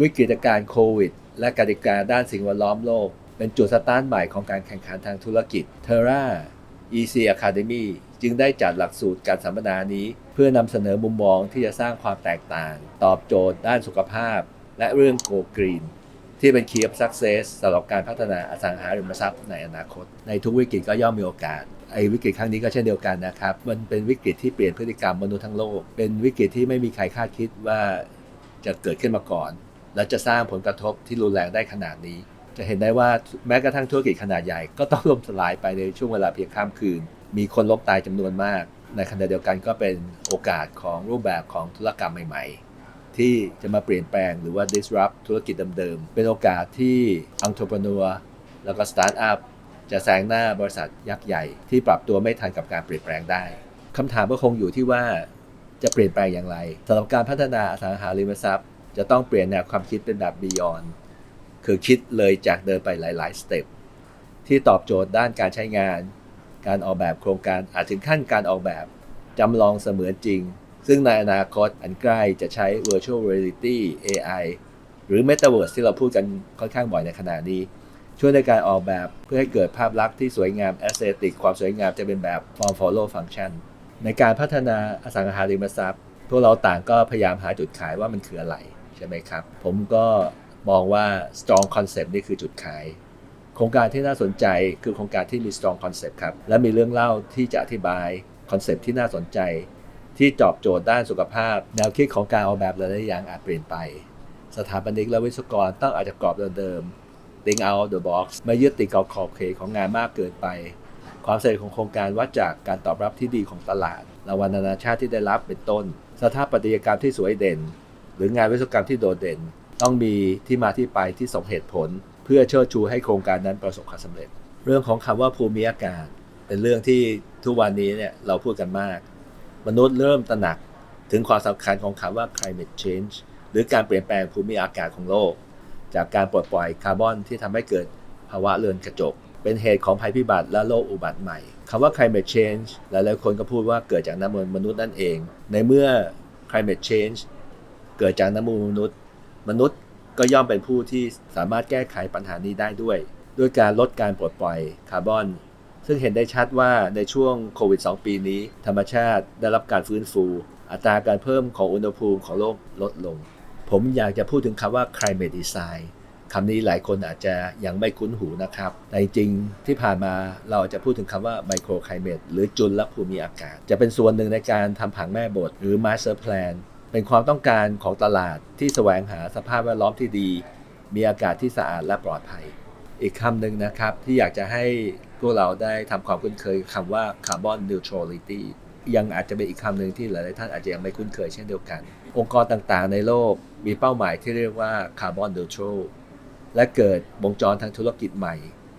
วิกฤตการโควิด และกติกาด้านสิ่งแวดล้อมโลก เป็นจุดสตาร์ทใหม่ของการแข่งขันทางธุรกิจ Terra EC Academy จึงได้จัดหลักสูตรการสัมมนานี้ เพื่อนำเสนอมุมมองที่จะสร้างความแตกต่าง ตอบโจทย์ด้านสุขภาพ และเรื่อง Go Green ที่เป็น Key of Success สำหรับการพัฒนาอสังหาริมทรัพย์ในอนาคต ในทุกวิกฤตก็ย่อมมีโอกาสไอ้วิกฤตครั้งนี้ก็เช่นเดียวกันนะครับ มันเป็นวิกฤตที่เปลี่ยนพฤติกรรมมนุษย์ทั้งโลก เป็นวิกฤตที่ไม่มีใครคาดคิดว่าจะเกิดขึ้นมาก่อน และจะสร้างผลกระทบที่รุนแรงได้ขนาดนี้ จะเห็นได้ว่าแม้กระทั่งธุรกิจขนาดใหญ่ก็ต้องล่มสลายไปในช่วงเวลาเพียงข้ามคืน มีคนล้มตายจำนวนมาก ในขณะเดียวกันก็เป็นโอกาสของรูปแบบของธุรกรรมใหม่ ๆ ที่จะมาเปลี่ยนแปลงหรือว่า disrupt ธุรกิจเดิมๆ เป็นโอกาสที่ entrepreneur แล้วก็ startup จะแซงหน้าบริษัทยักษ์ใหญ่ที่ปรับตัวไม่ทันกับการเปลี่ยนแปลงได้คำถามก็คงอยู่ที่ว่าจะเปลี่ยนแปลงอย่างไรสำหรับการพัฒนาอสังหาริมทรัพย์ จะต้องเปลี่ยนแนวความคิดเป็นแบบ beyond คือคิดเลยจากเดินไปหลาย ๆ สเต็ปที่ตอบโจทย์ด้านการใช้งาน การออกแบบโครงการอาจถึงขั้นการออกแบบจำลองเสมือนจริง ซึ่งในอนาคตอันใกล้จะใช้ virtual reality AI หรือ metaverse ที่เราพูดกันค่อนข้างบ่อยในขณะนี้ ช่วยในการออกแบบเพื่อให้เกิดภาพลักษณ์ที่สวยงาม aesthetic ความสวยงามจะเป็นแบบ form follow function ในการพัฒนาอสังหาริมทรัพย์ พวกเราต่างก็พยายามหาจุดขายว่ามันคืออะไร ใช่ไหมครับ ผมก็มองว่า strong concept นี่คือจุดขาย โครงการที่น่าสนใจคือโครงการที่มี strong concept ครับ และมีเรื่องเล่าที่จะอธิบายคอนเซปที่น่าสนใจ ที่ตอบโจทย์ด้านสุขภาพ แนวคิดของการออกแบบหลายๆอย่างอาจเปลี่ยนไป สถาปนิกและวิศวกรต้องอาจจะกรอบเดิมๆ think out the box ไม่ยึดติดกับขอบเขตของงานมากเกินไป ความสำเร็จของโครงการวัดจากการตอบรับที่ดีของตลาดรางวัลนานาชาติที่ได้รับเป็นต้น สถาปัตยกรรมที่สวยเด่น หรืองานวิศวกรรมที่โดดเด่น ต้องมีที่มาที่ไปที่สมเหตุผล เพื่อเชิดชูให้โครงการนั้นประสบความสำเร็จ เรื่องของคำว่าภูมิอากาศ เป็นเรื่องที่ทุกวันนี้เนี่ยเราพูดกันมาก มนุษย์เริ่มตระหนักถึงความสำคัญของคำว่า climate change หรือการเปลี่ยนแปลงภูมิอากาศของโลก จากการปลดปล่อยคาร์บอนที่ทำให้เกิดภาวะเรือนกระจก เป็นเหตุของภัยพิบัติและโรคอุบัติใหม่คำว่า climate change หลายๆคนก็พูดว่าเกิดจากน้ำมันมนุษย์นั่นเอง ในเมื่อ climate change เกิดจากน้ำมันมนุษย์ มนุษย์ก็ย่อมเป็นผู้ที่สามารถแก้ไขปัญหานี้ได้ด้วย ด้วยการลดการปลดปล่อยคาร์บอน ซึ่งเห็นได้ชัดว่าในช่วงโควิด 2 ปีนี้ ธรรมชาติได้รับการฟื้นฟู อัตราการเพิ่มของอุณหภูมิของโลกลดลง ผมอยากจะพูดถึงคำว่า climate design คำนี้หลายคนอาจจะยังไม่คุ้นหูนะครับ แต่จริงที่ผ่านมาเราจะพูดถึงคำว่า micro climate หรือจุลภูมิอากาศ จะเป็นส่วนหนึ่งในการทำผังแม่บทหรือ master plan เเป็นความต้องการของตลาดที่แสวงหาสภาพแวดล้อมที่ดี มีอากาศที่สะอาดและปลอดภัย อีกคำหนึ่งนะครับที่อยากจะให้พวกเราได้ทำความคุ้นเคยคำว่า carbon neutrality ยังอาจจะเป็นอีกคำหนึ่งที่หลายๆท่านอาจจะยังไม่คุ้นเคยเช่นเดียวกัน องค์กรต่างๆ ในโลกมีเป้าหมายที่เรียกว่า carbon neutral และเกิดวงจรทางธุรกิจใหม่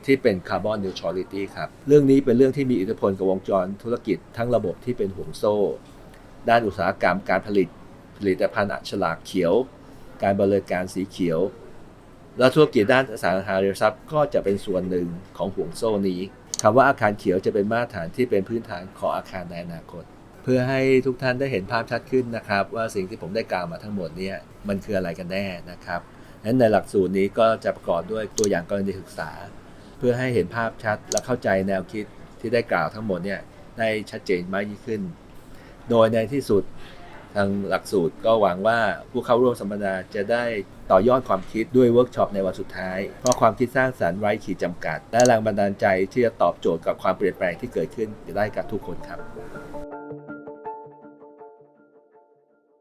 ที่เป็น carbon neutrality ครับ เรื่องนี้เป็นเรื่องที่มีอิทธิพลกับวงจรธุรกิจทั้งระบบที่เป็นห่วงโซ่ ด้านอุตสาหกรรมการผลิต ผลิตภัณฑ์ฉลากเขียว การบริการสีเขียว และธุรกิจด้านอสังหาริมทรัพย์ก็จะเป็นส่วนหนึ่งของห่วงโซ่นี้คำว่าอาคารเขียวจะเป็นมาตรฐานที่เป็นพื้นฐานของอาคารในอนาคต เพื่อให้ทุกท่านได้เห็นภาพชัดขึ้นนะครับ ว่าสิ่งที่ผมได้กล่าวมาทั้งหมดนี่ยมันคืออะไรกันแน่นะครับนั้นในหลักสูตรนี้ก็จะประกอบด้วยตัวอย่างกรณีศึกษา เพื่อให้เห็นภาพชัดและเข้าใจแนวคิดที่ได้กล่าวทั้งหมดเนี่ยได้ชัดเจนมากยิ่งขึ้น โดยในที่สุด ทางหลักสูตรก็หวังว่าผู้เข้าร่วมสัมมนาจะได้ต่อยอดความคิดด้วยเวิร์กช็อปในวันสุดท้าย เพราะความคิดสร้างสรรค์ไร้ขีดจำกัด และแรงบันดาลใจที่จะตอบโจทย์กับความเปลี่ยนแปลงที่เกิดขึ้นได้กับทุกคนครับ